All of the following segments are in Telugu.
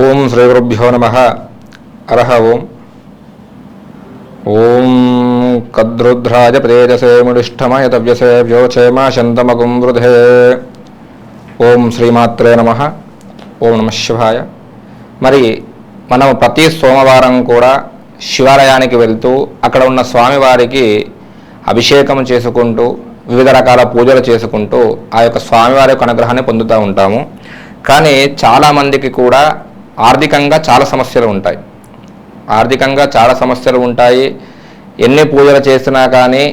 ఓం శ్రీ గురుభ్యో నమ. అరహ ఓం. ఓం కద్రుద్రాజ తేజసే వ్యోచేమ శంతమగుం వృధే. ఓం శ్రీమాత్రే నమ. ఓం నమ శివాయ. మరి మనం ప్రతి సోమవారం కూడా శివాలయానికి వెళ్తూ అక్కడ ఉన్న స్వామివారికి అభిషేకం చేసుకుంటూ వివిధ రకాల పూజలు చేసుకుంటూ ఆ యొక్క స్వామివారి యొక్క అనుగ్రహాన్ని పొందుతూ ఉంటాము. కానీ చాలామందికి కూడా ఆర్థికంగా చాలా సమస్యలు ఉంటాయి. ఆర్థికంగా చాలా సమస్యలు ఉంటాయి. ఎన్ని పూజలు చేసినా కానీ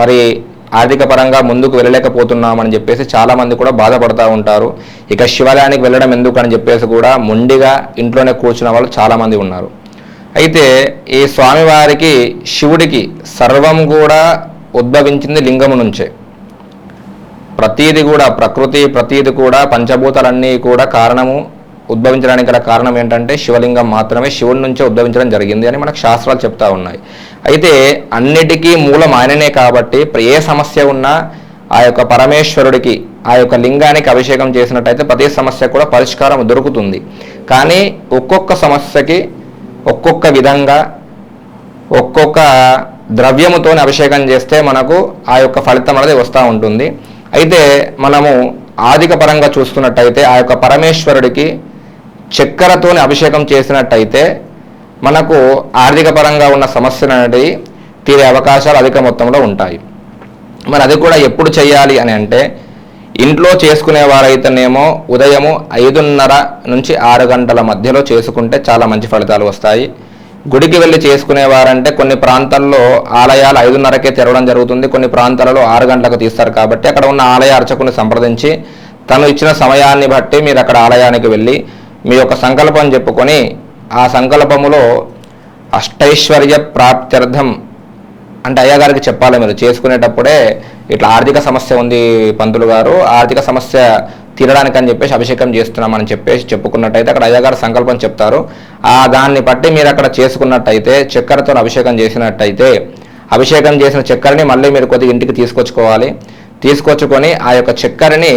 మరి ఆర్థిక పరంగా ముందుకు వెళ్ళలేకపోతున్నామని చెప్పేసి చాలామంది కూడా బాధపడుతూ ఉంటారు. ఇక శివాలయానికి వెళ్ళడం ఎందుకు అని చెప్పేసి కూడా మొండిగా ఇంట్లోనే కూర్చున్న వాళ్ళు చాలామంది ఉన్నారు. అయితే ఈ స్వామివారికి శివుడికి సర్వం కూడా ఉద్భవించింది లింగము నుంచే. ప్రతీది కూడా ప్రకృతి ప్రతీది కూడా పంచభూతాలన్నీ కూడా కారణము ఉద్భవించడానికి గల కారణం ఏంటంటే శివలింగం మాత్రమే శివుడి నుంచే ఉద్భవించడం జరిగింది అని మనకు శాస్త్రాలు చెప్తా ఉన్నాయి. అయితే అన్నిటికీ మూలం ఆయననే కాబట్టి ఏ సమస్య ఉన్నా ఆ యొక్క పరమేశ్వరుడికి ఆ యొక్క లింగానికి అభిషేకం చేసినట్టయితే ప్రతి సమస్య కూడా పరిష్కారం దొరుకుతుంది. కానీ ఒక్కొక్క సమస్యకి ఒక్కొక్క విధంగా ఒక్కొక్క ద్రవ్యముతో అభిషేకం చేస్తే మనకు ఆ యొక్క ఫలితం అనేది వస్తూ ఉంటుంది. అయితే మనము ఆర్థిక పరంగా చూసుకున్నట్టయితే ఆ యొక్క పరమేశ్వరుడికి చక్కెరతోని అభిషేకం చేసినట్టయితే మనకు ఆర్థిక పరంగా ఉన్న సమస్యలు అనేటివి తీరే అవకాశాలు అధిక మొత్తంలో ఉంటాయి. మరి అది కూడా ఎప్పుడు చేయాలి అని అంటే ఇంట్లో చేసుకునే వారైతేనేమో ఉదయము ఐదున్నర నుంచి ఆరు గంటల మధ్యలో చేసుకుంటే చాలా మంచి ఫలితాలు వస్తాయి. గుడికి వెళ్ళి చేసుకునేవారంటే కొన్ని ప్రాంతాల్లో ఆలయాలు ఐదున్నరకే తెరవడం జరుగుతుంది. కొన్ని ప్రాంతాలలో ఆరు గంటలకు తీస్తారు కాబట్టి అక్కడ ఉన్న ఆలయ అర్చకుని సంప్రదించి తను ఇచ్చిన సమయాన్ని బట్టి మీరు అక్కడ ఆలయానికి వెళ్ళి మీ యొక్క సంకల్పం చెప్పుకొని ఆ సంకల్పములో అష్టైశ్వర్య ప్రాప్త్యర్థం అంటే అయ్యగారికి చెప్పాలి మీరు. చేసుకునేటప్పుడే ఇట్లా ఆర్థిక సమస్య ఉంది పంతులు గారు ఆర్థిక సమస్య తీరడానికి అని చెప్పేసి అభిషేకం చేస్తున్నామని చెప్పేసి చెప్పుకున్నట్టయితే అక్కడ అయ్యగారు సంకల్పం చెప్తారు. ఆ దాన్ని బట్టి మీరు అక్కడ చేసుకున్నట్టయితే చక్కెరతో అభిషేకం చేసినట్టయితే అభిషేకం చేసిన చక్కెరని మళ్ళీ మీరు కొద్దిగా ఇంటికి తీసుకొచ్చుకోవాలి. తీసుకొచ్చుకొని ఆ యొక్క చక్కెరని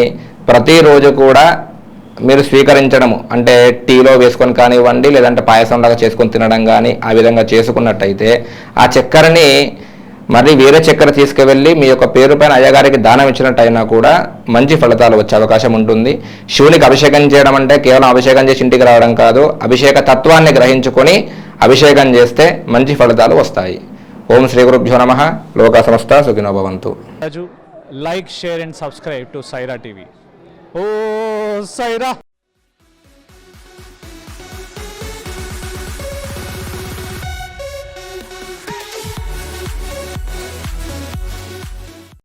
ప్రతిరోజు కూడా మీరు స్వీకరించడము అంటే టీలో వేసుకొని కానివ్వండి లేదంటే పాయసంలాగా చేసుకొని తినడం కానీ ఆ విధంగా చేసుకున్నట్టయితే ఆ చక్కెరని మరి వేరే చక్కెర తీసుకువెళ్ళి మీ యొక్క పేరు పైన అయ్యగారికి దానం ఇచ్చినట్టయినా కూడా మంచి ఫలితాలు వచ్చే అవకాశం ఉంటుంది. శివునికి అభిషేకం చేయడం అంటే కేవలం అభిషేకం చేసి ఇంటికి రావడం కాదు అభిషేక తత్వాన్ని గ్రహించుకొని అభిషేకం చేస్తే మంచి ఫలితాలు వస్తాయి. ఓం శ్రీ గురుభ్యో నమ. లోక సంస్థ సుఖినో భవంతు. Like share and subscribe to Saira TV. Oh Sye Raa